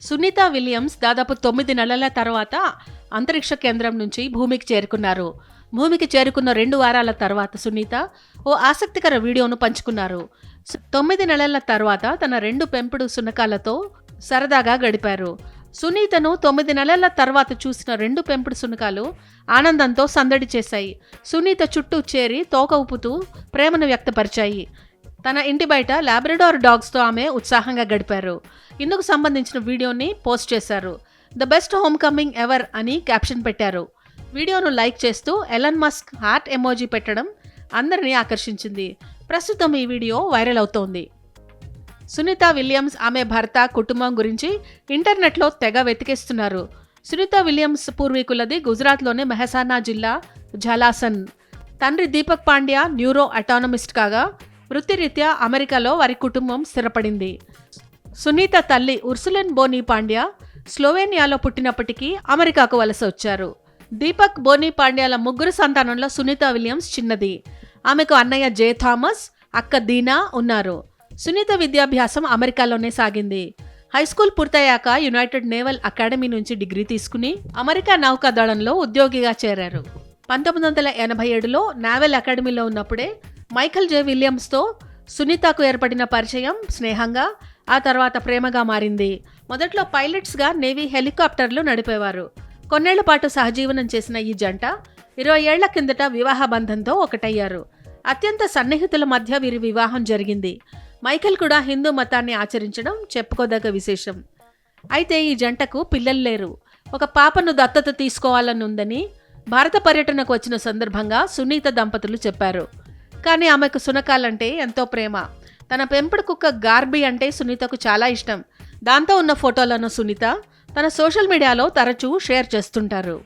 Sunitha Williams దాదాపు తొమ్మిది నెలల తర్వాత అంతరిక్ష కేంద్రం నుంచి భూమికి చేరుకున్నారు. భూమికి చేరుకున్న రెండు వారాల తర్వాత సునీత ఓ ఆసక్తికర వీడియోను పంచుకున్నారు. తొమ్మిది నెలల తర్వాత తన రెండు పెంపుడు సునకాలతో సరదాగా గడిపారు. సునీతను తొమ్మిది నెలల తర్వాత చూసిన రెండు పెంపుడు సునకాలు ఆనందంతో సందడి చేశాయి. సునీత చుట్టూ చేరి తోక ఊపుతూ ప్రేమను వ్యక్తపరిచాయి. తన ఇంటి బయట లాబ్రడార్ డాగ్స్తో ఆమె ఉత్సాహంగా గడిపారు. ఇందుకు సంబంధించిన వీడియోని పోస్ట్ చేశారు. The best homecoming ever అని క్యాప్షన్ పెట్టారు. వీడియోను లైక్ చేస్తూ ఎలన్ మస్క్ హార్ట్ ఎమోజీ పెట్టడం అందరినీ ఆకర్షించింది. ప్రస్తుతం ఈ వీడియో వైరల్ అవుతోంది. సునీత విలియమ్స్ ఆమె భర్త కుటుంబం గురించి ఇంటర్నెట్లో తెగ వెతికేస్తున్నారు. సునీత విలియమ్స్ పూర్వీకులది గుజరాత్లోని మెహసానా జిల్లా ఝలాసన్. తండ్రి దీపక్ పాండ్యా న్యూరో అటానమిస్ట్ కాగా వృత్తిరీత్యా అమెరికాలో వారి కుటుంబం స్థిరపడింది. సునీత తల్లి ఉర్సులెన్ బోనీ పాండ్యా స్లోవేనియాలో పుట్టినప్పటికీ అమెరికాకు వలస వచ్చారు. దీపక్ బోనీ పాండ్యాల ముగ్గురు సంతానంలో సునీత విలియమ్స్ చిన్నది. ఆమెకు అన్నయ్య జే థామస్ అక్క దీనా ఉన్నారు. సునీత విద్యాభ్యాసం అమెరికాలోనే సాగింది. హై స్కూల్ పూర్తయ్యాక యునైటెడ్ నేవల్ అకాడమీ నుంచి డిగ్రీ తీసుకుని అమెరికా నౌకాదళంలో ఉద్యోగిగా చేరారు. పంతొమ్మిది వందల ఎనభై ఏడులో నావెల్ అకాడమీలో ఉన్నప్పుడే మైఖల్ జే విలియమ్స్తో సునీతకు ఏర్పడిన పరిచయం స్నేహంగా ఆ తర్వాత ప్రేమగా మారింది. మొదట్లో పైలట్స్గా నేవీ హెలికాప్టర్లు నడిపేవారు. కొన్నేళ్ళ పాటు సహజీవనం చేసిన ఈ జంట ఇరవై ఏళ్ళ కిందట వివాహ బంధంతో ఒకటయ్యారు. అత్యంత సన్నిహితుల మధ్య వీరి వివాహం జరిగింది. మైఖల్ కూడా హిందూ మతాన్ని ఆచరించడం చెప్పుకోదగ్గ విశేషం. అయితే ఈ జంటకు పిల్లలు లేరు. ఒక పాపను దత్తత తీసుకోవాలని ఉందని భారత పర్యటనకు వచ్చిన సందర్భంగా సునీత దంపతులు చెప్పారు. కానీ ఆమెకు సునకాలంటే ఎంతో ప్రేమ. తన పెంపుడు కుక్క గార్బీ అంటే సునీతకు చాలా ఇష్టం. దాంతో ఉన్న ఫోటోలను సునీత తన సోషల్ మీడియాలో తరచూ షేర్ చేస్తుంటారు.